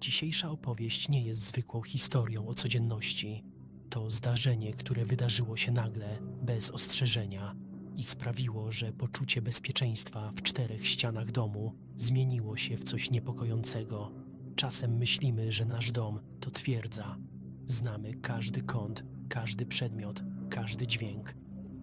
Dzisiejsza opowieść nie jest zwykłą historią o codzienności. To zdarzenie, które wydarzyło się nagle, bez ostrzeżenia i sprawiło, że poczucie bezpieczeństwa w czterech ścianach domu zmieniło się w coś niepokojącego. Czasem myślimy, że nasz dom to twierdza. Znamy każdy kąt, każdy przedmiot, każdy dźwięk,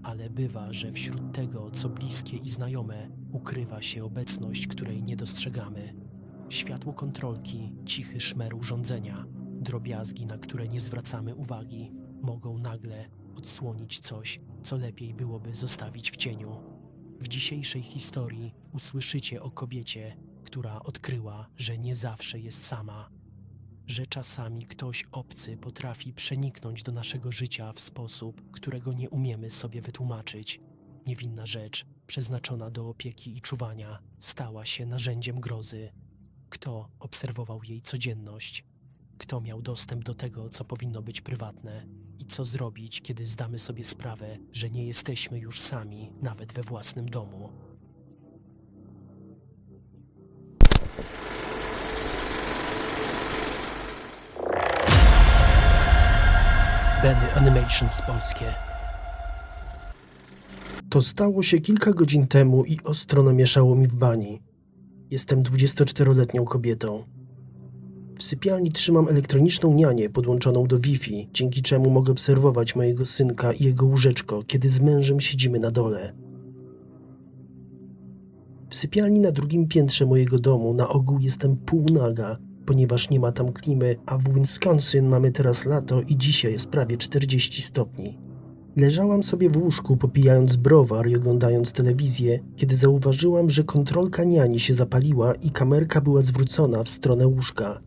ale bywa, że wśród tego, co bliskie i znajome, ukrywa się obecność, której nie dostrzegamy. Światło kontrolki, cichy szmer urządzenia, drobiazgi, na które nie zwracamy uwagi, mogą nagle odsłonić coś, co lepiej byłoby zostawić w cieniu. W dzisiejszej historii usłyszycie o kobiecie, która odkryła, że nie zawsze jest sama, że czasami ktoś obcy potrafi przeniknąć do naszego życia w sposób, którego nie umiemy sobie wytłumaczyć. Niewinna rzecz, przeznaczona do opieki i czuwania, stała się narzędziem grozy. Kto obserwował jej codzienność? Kto miał dostęp do tego, co powinno być prywatne? I co zrobić, kiedy zdamy sobie sprawę, że nie jesteśmy już sami, nawet we własnym domu? Benny Animations Polskie. To stało się kilka godzin temu i ostro namieszało mi w bani. Jestem 24-letnią kobietą. W sypialni trzymam elektroniczną nianię podłączoną do Wi-Fi, dzięki czemu mogę obserwować mojego synka i jego łóżeczko, kiedy z mężem siedzimy na dole. W sypialni na drugim piętrze mojego domu na ogół jestem półnaga, ponieważ nie ma tam klimy, a w Wisconsin mamy teraz lato i dzisiaj jest prawie 40 stopni. Leżałam sobie w łóżku, popijając browar i oglądając telewizję, kiedy zauważyłam, że kontrolka niani się zapaliła i kamerka była zwrócona w stronę łóżka.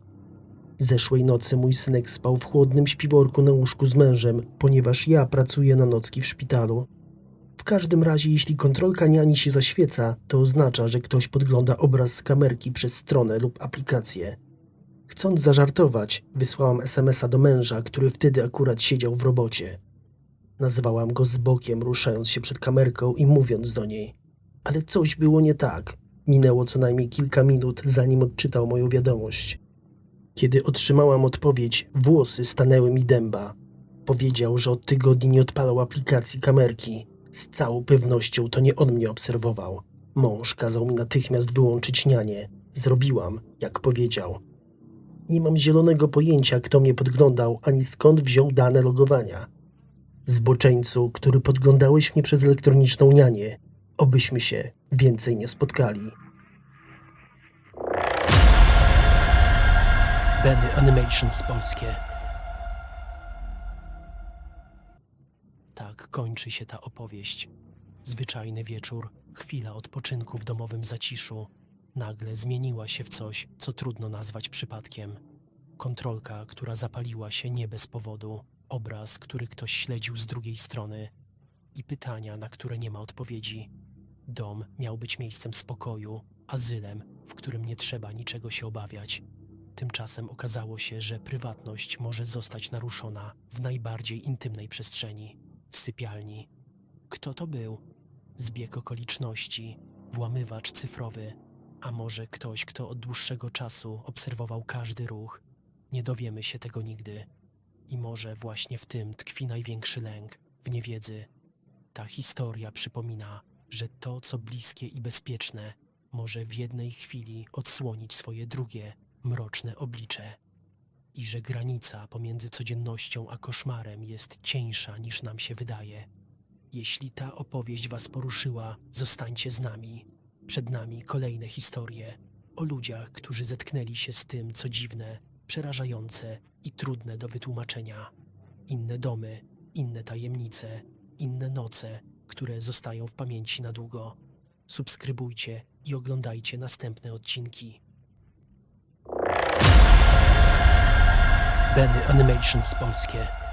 Zeszłej nocy mój synek spał w chłodnym śpiworku na łóżku z mężem, ponieważ ja pracuję na nocki w szpitalu. W każdym razie, jeśli kontrolka niani się zaświeca, to oznacza, że ktoś podgląda obraz z kamerki przez stronę lub aplikację. Chcąc zażartować, wysłałam SMS-a do męża, który wtedy akurat siedział w robocie. Nazwałam go z bokiem, ruszając się przed kamerką i mówiąc do niej. Ale coś było nie tak. Minęło co najmniej kilka minut, zanim odczytał moją wiadomość. Kiedy otrzymałam odpowiedź, włosy stanęły mi dęba. Powiedział, że od tygodni nie odpalał aplikacji kamerki. Z całą pewnością to nie on mnie obserwował. Mąż kazał mi natychmiast wyłączyć nianię. Zrobiłam, jak powiedział. Nie mam zielonego pojęcia, kto mnie podglądał, ani skąd wziął dane logowania. Zboczeńcu, który podglądałeś mnie przez elektroniczną nianię, obyśmy się więcej nie spotkali. Benny Animations Polskie. Tak kończy się ta opowieść. Zwyczajny wieczór, chwila odpoczynku w domowym zaciszu, nagle zmieniła się w coś, co trudno nazwać przypadkiem. Kontrolka, która zapaliła się nie bez powodu, obraz, który ktoś śledził z drugiej strony i pytania, na które nie ma odpowiedzi. Dom miał być miejscem spokoju, azylem, w którym nie trzeba niczego się obawiać. Tymczasem okazało się, że prywatność może zostać naruszona w najbardziej intymnej przestrzeni w sypialni. Kto to był? Zbieg okoliczności, włamywacz cyfrowy, a może ktoś, kto od dłuższego czasu obserwował każdy ruch. Nie dowiemy się tego nigdy. I może właśnie w tym tkwi największy lęk w niewiedzy. Ta historia przypomina, że to, co bliskie i bezpieczne, może w jednej chwili odsłonić swoje drugie, mroczne oblicze. I że granica pomiędzy codziennością a koszmarem jest cieńsza niż nam się wydaje. Jeśli ta opowieść Was poruszyła, zostańcie z nami. Przed nami kolejne historie o ludziach, którzy zetknęli się z tym, co dziwne, przerażające i trudne do wytłumaczenia. Inne domy, inne tajemnice, inne noce, które zostają w pamięci na długo. Subskrybujcie i oglądajcie następne odcinki. Benny Animations Polskie